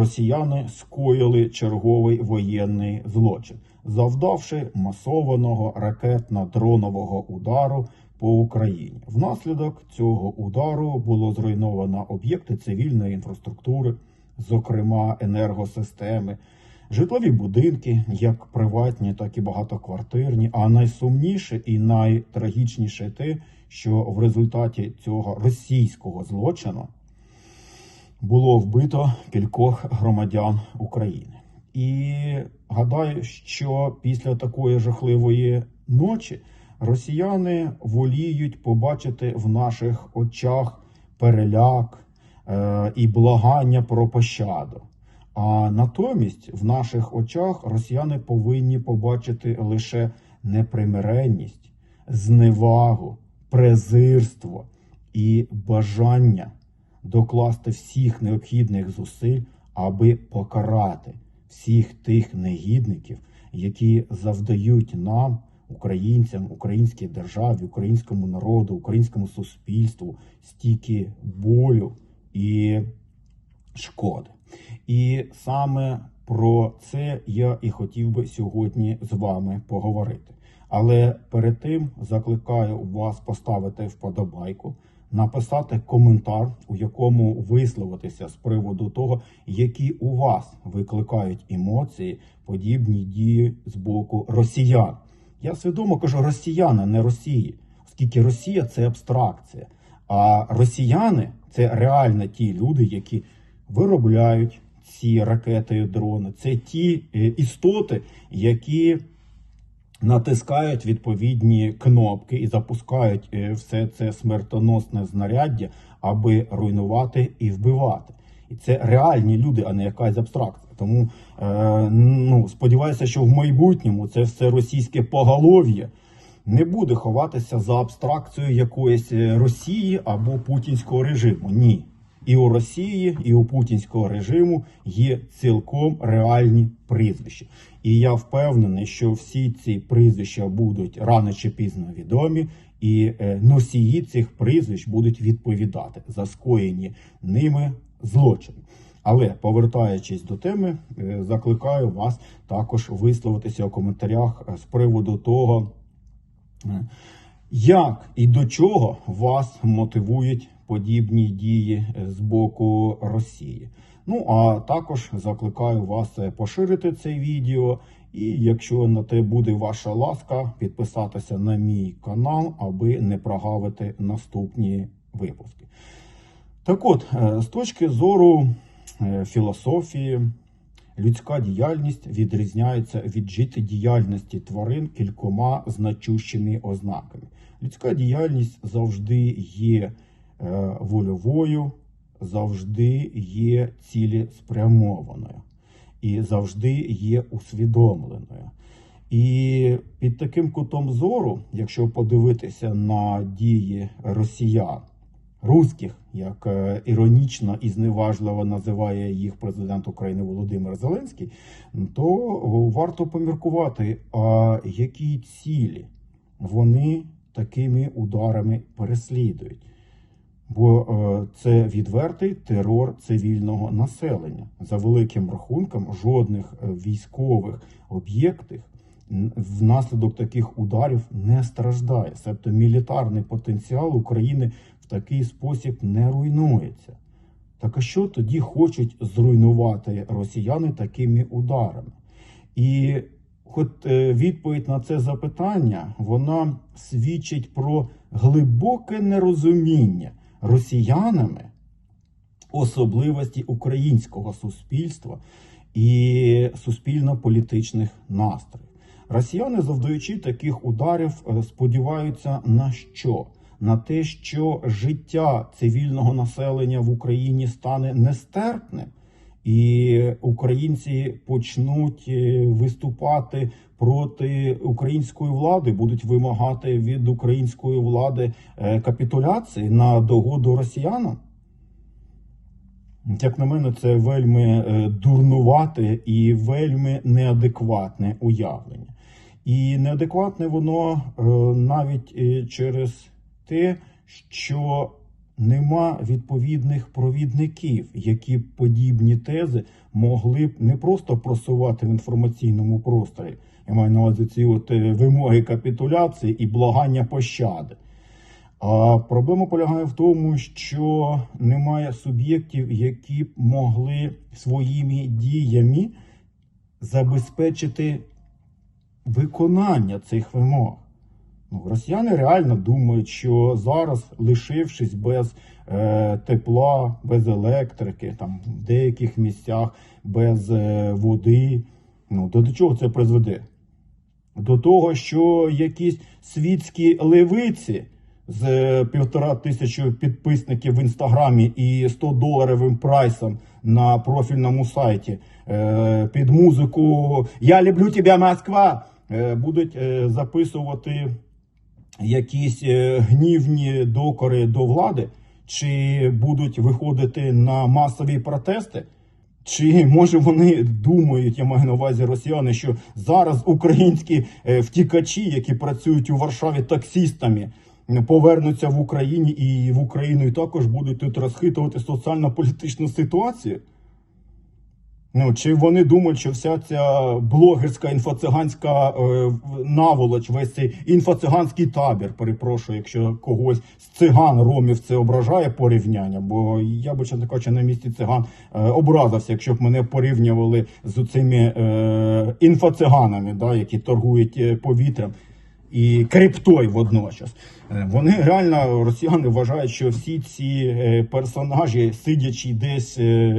росіяни скоїли черговий воєнний злочин, завдавши масованого ракетно-дронового удару по Україні. Внаслідок цього удару було зруйновано об'єкти цивільної інфраструктури, зокрема енергосистеми, житлові будинки, як приватні, так і багатоквартирні. А найсумніше і найтрагічніше те, що в результаті цього російського злочину було вбито кількох громадян України. І гадаю, що після такої жахливої ночі росіяни воліють побачити в наших очах переляк е, і благання про пощаду. А натомість в наших очах росіяни повинні побачити лише непримиренність, зневагу, презирство і бажання докласти всіх необхідних зусиль, аби покарати всіх тих негідників, які завдають нам, українцям, українській державі, українському народу, українському суспільству стільки болю і шкоди. І саме про це я і хотів би сьогодні з вами поговорити. Але перед тим закликаю вас поставити вподобайку, написати коментар, у якому висловитися з приводу того, які у вас викликають емоції подібні дії з боку росіян. Я свідомо кажу росіяни, не Росії, оскільки Росія це абстракція, а росіяни це реально ті люди, які виробляють ці ракети і дрони. Це ті е, істоти, які натискають відповідні кнопки і запускають е, все це смертоносне знаряддя, аби руйнувати і вбивати. І це реальні люди, а не якась абстракція. Тому е, ну, сподіваюся, що в майбутньому це все російське поголов'я не буде ховатися за абстракцією якоїсь е, Росії або путінського режиму. Ні. І у Росії, і у путінського режиму є цілком реальні прізвища. І я впевнений, що всі ці прізвища будуть рано чи пізно відомі, і е, носії цих прізвищ будуть відповідати за скоєні ними злочини. Але повертаючись до теми, е, закликаю вас також висловитися у коментарях е, з приводу того, як і до чого вас мотивують подібні дії е, з боку Росії. Ну а також закликаю вас е, поширити це відео. І якщо на те буде ваша ласка, підписатися на мій канал, аби не прогавити наступні випуски. Так от, е, з точки зору філософії, людська діяльність відрізняється від життєдіяльності тварин кількома значущими ознаками. Людська діяльність завжди є вольовою, завжди є цілеспрямованою і завжди є усвідомленою. І під таким кутом зору, якщо подивитися на дії росіян, русських, як е, іронічно і зневажливо називає їх президент України Володимир Зеленський, то варто поміркувати, а які цілі вони такими ударами переслідують. Бо е, це відвертий терор цивільного населення. За великим рахунком, жодних е, військових об'єктів внаслідок таких ударів не страждає. Себто мілітарний потенціал України в такий спосіб не руйнується. Так а що тоді хочуть зруйнувати росіяни такими ударами? І хоч е, відповідь на це запитання вона свідчить про глибоке нерозуміння росіянами особливості українського суспільства і суспільно-політичних настроїв. Росіяни, завдаючи таких ударів, е, сподіваються на що? На те, що життя цивільного населення в Україні стане нестерпним, і українці почнуть е, виступати проти української влади, будуть вимагати від української влади е, капітуляції на догоду росіянам. Як на мене, це вельми е, дурнувате і вельми неадекватне уявлення. І неадекватне воно навіть через те, що нема відповідних провідників, які б подібні тези могли б не просто просувати в інформаційному просторі. Я маю на увазі ці от е, вимоги капітуляції і благання пощади. А проблема полягає в тому, що немає суб'єктів, які б могли своїми діями забезпечити виконання цих вимог. Ну, росіяни реально думають, що зараз, лишившись без е, тепла, без електрики, там в деяких місцях без е, води, ну то до чого це призведе? До того, що якісь світські левиці з е, півтора тисячі підписників в інстаграмі і 100 доларовим прайсом на профільному сайті е, під музику Я люблю тебе, Москва е, будуть е, записувати якісь е, гнівні докори до влади, чи будуть виходити на масові протести. Чи може вони думають, я маю на увазі росіяни, що зараз українські е, втікачі, які працюють у Варшаві таксістами, повернуться в Україні і в Україну і також будуть тут розхитувати соціально-політичну ситуацію? Ну, чи вони думають, що вся ця блогерська інфоциганська е, наволоч, весь цей інфоциганський табір, перепрошую, якщо когось з циган ромів це ображає порівняння, бо я би чесно кажучи, на місці циган е, образився, якщо б мене порівнювали з цими е, інфоциганами, да, які торгують е, повітрям і криптою водночас. Е, Вони реально росіяни вважають, що всі ці е, персонажі, сидячи десь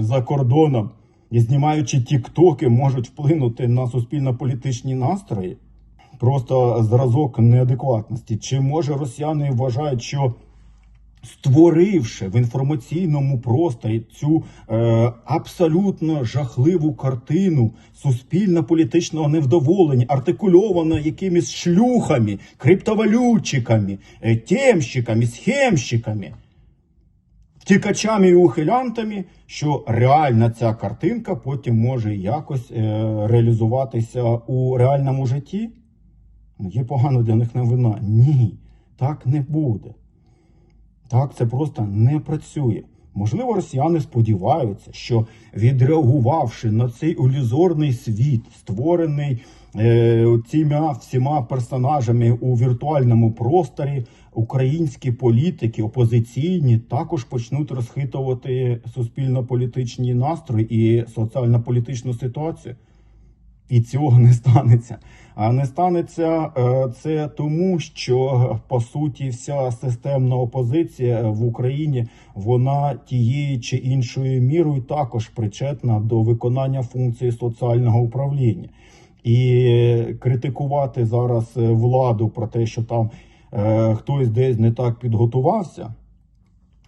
за кордоном і знімаючи тіктоки, можуть вплинути на суспільно-політичні настрої. Просто зразок неадекватності. Чи може росіяни вважають, що створивши в інформаційному просторі цю е, абсолютно жахливу картину суспільно-політичного невдоволення, артикульовано якимись шлюхами, криптовалютчиками, е, темщиками, схемщиками, втікачами і ухилянтами, що реальна ця картинка потім може якось е, реалізуватися у реальному житті? Ну, Є погано для них новина. Ні, так не буде. Так, це просто не працює. Можливо, росіяни сподіваються, що відреагувавши на цей ілюзорний світ, створений е, цими всіма персонажами у віртуальному просторі, українські політики, опозиційні, також почнуть розхитувати суспільно-політичні настрої і соціально-політичну ситуацію. І цього не станеться. А не станеться е, це тому, що по суті вся системна опозиція в Україні вона тією чи іншою мірою також причетна до виконання функції соціального управління. І критикувати зараз е, владу про те, що там е, хтось десь не так підготувався,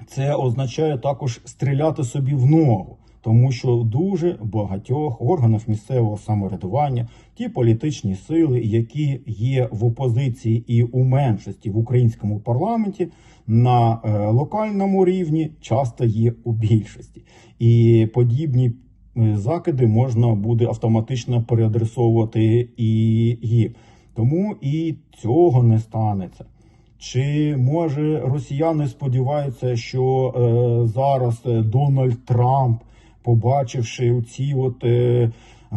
це означає також стріляти собі в ногу, тому що дуже багатьох органах місцевого самоврядування ті політичні сили, які є в опозиції і у меншості в українському парламенті, на е, локальному рівні часто є у більшості, і подібні е, закиди можна буде автоматично переадресовувати і їм. Тому і цього не станеться. Чи може росіяни сподіваються, що е, зараз е, Дональд Трамп, побачивши ці от е,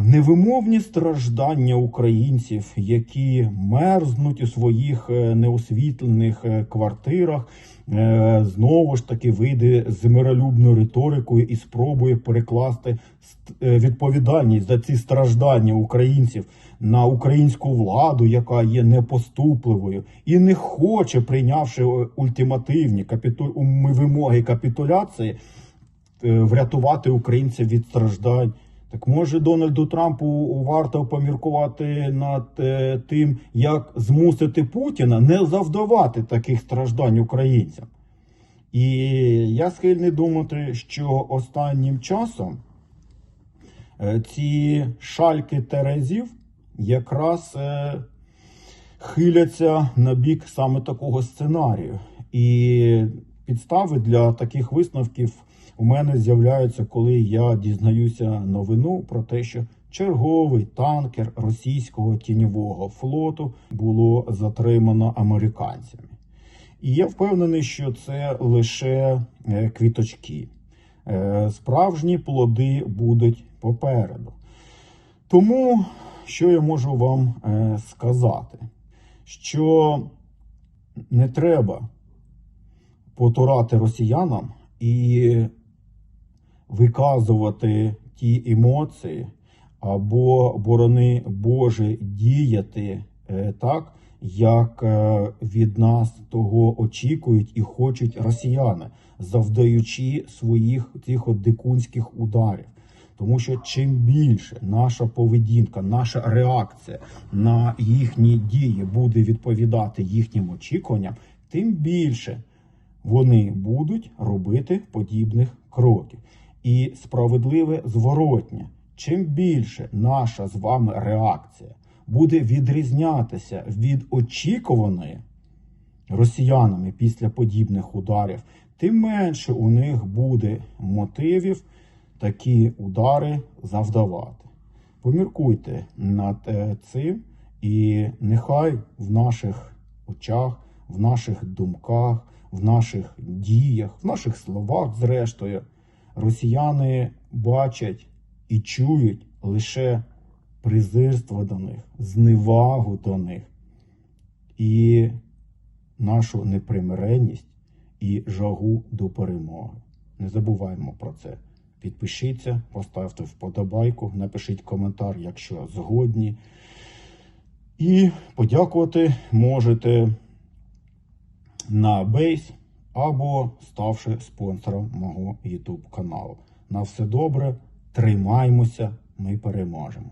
невимовні страждання українців, які мерзнуть у своїх е, неосвітлених е, квартирах, е, знову ж таки вийде з миролюбною риторикою і спробує перекласти відповідальність за ці страждання українців на українську владу, яка є непоступливою, і не хоче, прийнявши ультимативні капіту... вимоги капітуляції, е, врятувати українців від страждань. Так може Дональду Трампу варто поміркувати над е, тим, як змусити Путіна не завдавати таких страждань українцям. І я схильний думати, що останнім часом е, ці шальки терезів якраз е, хиляться на бік саме такого сценарію. І підстави для таких висновків у мене з'являються, коли я дізнаюся новину про те, що черговий танкер російського тіньового флоту було затримано американцями. І я впевнений, що це лише е, квіточки. Е, Справжні плоди будуть попереду. Тому, що я можу вам е, сказати, що не треба потурати росіянам і виказувати ті емоції, або, борони Боже, діяти е, так, як е, від нас того очікують і хочуть росіяни, завдаючи своїх цих от дикунських ударів. Тому що чим більше наша поведінка, наша реакція на їхні дії буде відповідати їхнім очікуванням, тим більше вони будуть робити подібних кроків. І справедливе зворотнє. Чим більше наша з вами реакція буде відрізнятися від очікуваної росіянами після подібних ударів, тим менше у них буде мотивів такі удари завдавати. Поміркуйте над е, цим, і нехай в наших очах, в наших думках, в наших діях, в наших словах, зрештою, росіяни бачать і чують лише презирство до них, зневагу до них і нашу непримиренність і жагу до перемоги. Не забуваємо про це. Підпишіться, поставте вподобайку, напишіть коментар, якщо згодні. І подякувати можете на Бейс або ставши спонсором мого YouTube каналу. На все добре, тримаймося, ми переможемо.